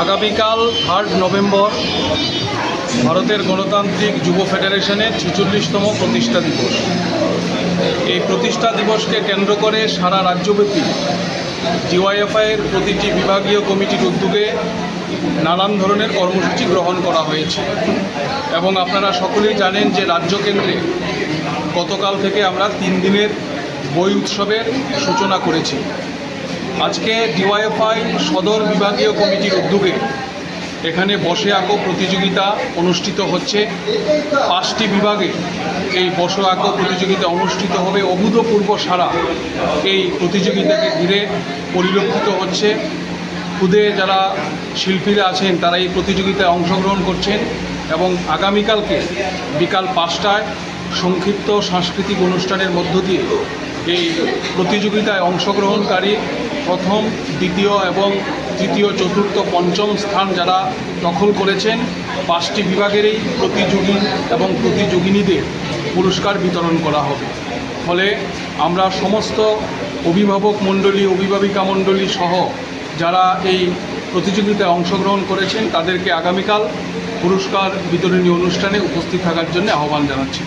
আগামীকাল third November ভারতের গণতান্ত্রিক যুব ফেডারেশনের ছেচল্লিশতম প্রতিষ্ঠা দিবস। এই প্রতিষ্ঠা দিবসকে কেন্দ্র করে সারা রাজ্যব্যাপী ডিওয়াইএফআইয়ের প্রতিটি বিভাগীয় কমিটির উদ্যোগে নানান ধরনের কর্মসূচি গ্রহণ করা হয়েছে। এবং আপনারা সকলেই জানেন যে রাজ্য কেন্দ্রে গতকাল থেকে আমরা তিন দিনের বই উৎসবের সূচনা করেছি। আজকে ডিওয়াইএফআই সদর বিভাগীয় কমিটির উদ্যোগে এখানে বসে আঁকো প্রতিযোগিতা অনুষ্ঠিত হচ্ছে। পাঁচটি বিভাগে এই বসে আঁকো প্রতিযোগিতা অনুষ্ঠিত হবে। অভূতপূর্ব সারা এই প্রতিযোগিতাকে ঘিরে পরিলক্ষিত হচ্ছে। খুদে যারা শিল্পীরা আছেন, তারা এই প্রতিযোগিতায় অংশগ্রহণ করছেন এবং আগামীকালকে বিকাল পাঁচটায় সংক্ষিপ্ত সাংস্কৃতিক অনুষ্ঠানের মধ্য দিয়ে এই প্রতিযোগিতায় অংশগ্রহণকারী প্রথম, দ্বিতীয় এবং তৃতীয়, চতুর্থ, পঞ্চম স্থান যারা দখল করেছেন, পাঁচটি বিভাগেরই প্রতিযোগী এবং প্রতিযোগিনীদের পুরস্কার বিতরণ করা হবে। ফলে আমরা সমস্ত অভিভাবক মণ্ডলী, অভিভাবিকা মণ্ডলী সহ যারা এই প্রতিযোগিতায় অংশগ্রহণ করেছেন, তাদেরকে আগামীকাল পুরস্কার বিতরণী অনুষ্ঠানে উপস্থিত থাকার জন্য আহ্বান জানাচ্ছি।